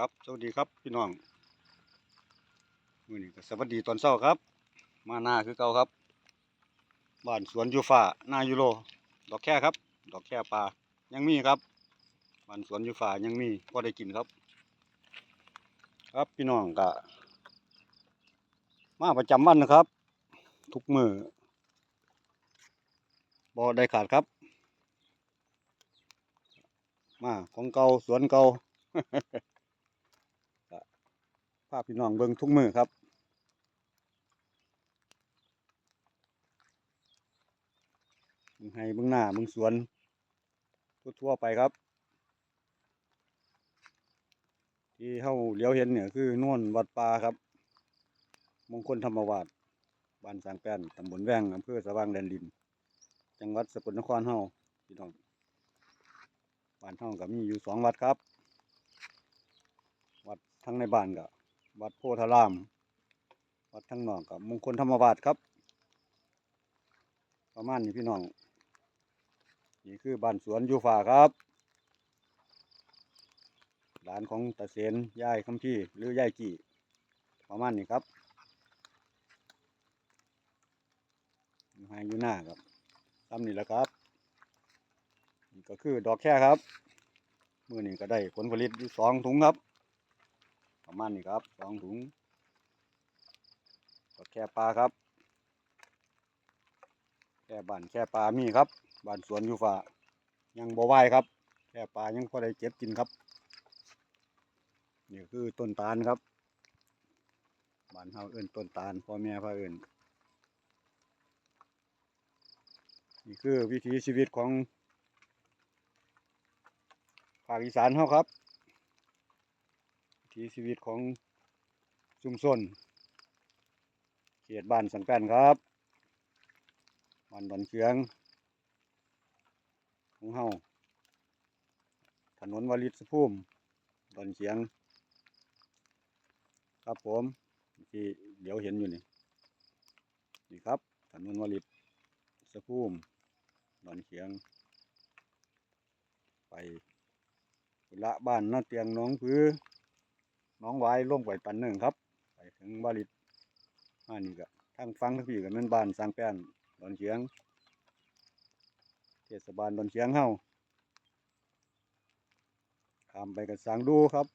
ครับ สวัสดีครับพี่น้องมือนี้ก็สวัสดีตอนเช้าครับ มาหน้าคือเก่าครับ บ้านสวนยูฟ้าหน้ายูโร ดอกแค่ครับ ดอกแค่ปลา ยังมีครับ บ้านสวนยูฟ้ายังมีพอได้กินครับ ครับพี่น้องก็มาประจำวันนะครับ ทุกมือบ่ได้ขาดครับ มาของเก่าสวนเก่าาพี่น้องเบิ่งทุกมือครับเบิ่งให้เบิ่งหน้าเบิ่งสวน ทั่วๆไปครับ ที่เฮาเลี้ยวเห็นเนี่ยคือน่นวัดป่าครับ มงคลธรรมวาสบ้านสางแป้นตำบลแวงอำเภอสว่างแดนดิน จังหวัดสกลนครเฮาพี่น้องบ้านเฮาก็มีอยู่สองวัดครับ วัดทั้งในบ้านก็ วัดโพธาราม วัดทั้งนอกกับมงคลธรรมวาสครับ ประมาณนี้พี่น้อง นี่คือบ้านสวนยูฟาครับ หลานของตาเสนยายคำพี่หรือยายกี่ ประมาณนี้ครับอยู่ให้อยู่หน้าครับทำนี่แหละครับนี่ก็คือดอกแค่ครับ มือนี้ก็ได้ผลผลิตอยู่สองถุงครับ ประมาณนี้ครับสองถุงดอกแค่ปลาครับ แค่บ้านแค่ปลามีครับบ้านสวนอยู่ฝ่ายังบ่ไหวครับ แค่ปลายังพอได้เก็บกินครับ นี่คือต้นตาลครับบ้านเฮาเอิ้นต้นตาลพ่อแม่พาเอิ้นนี่คือวิถีชีวิตของภาคอีสานเฮาครับ ถีชีวิตของชุมชนเขตบ้านสังกันครับบ้านดอนเชืองของเฮาถนนวลิตสภูมิดอนเชียง ครับผมที่เดี๋ยวเห็นอยู่นี่นี่ครับถนนวลิตสภูมิดอนเชียง ไปละบ้านน้าเตียงน้องพื้ห น้องไว้ลงไปปันหนึ่งครับ ไปถึงบาลิตมานี่ก็ทางฟังทั้งพี่ก็แม่นบ้านสร้างแป้นดอนเชียง เทศบาลดอนเชียงเฮาข้ามไปกับสางดูครับ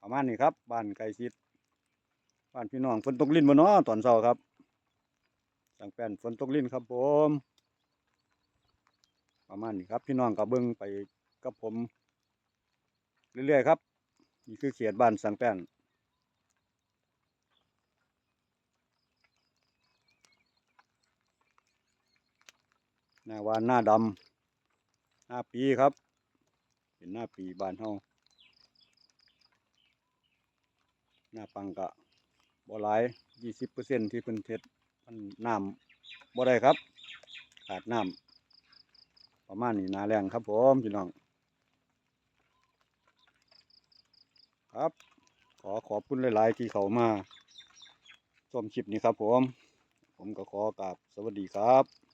ประมาณนี้ครับบ้านไก่ชิดบ้านพี่น้องฝนตกลิ้นบ่เนาะตอนเช้าครับสร้างแป้นฝนตกลิ้นครับผม ประมาณนี้ครับ พี่น้องก็เบิ่งไปกับผม เรื่อยๆครับ นี่คือเขตบ้านสังแป้นหน้าวานหน้าดำหน้าปีครับ เป็นหน้าปีบ้านเฮาหน้าปังกะบ่หลายยี่สิบเปอร์เซ็นที่เพิ่นเทศมันน้ำบ่ได้ครับ ขาดน้ำประมาณนี้นาแรงครับผมพี่น้อง ครับ ขอขอบคุณหลาย ๆ ที่เขามาชมคลิปนี้ครับผม ผมก็ขอกราบสวัสดีครับ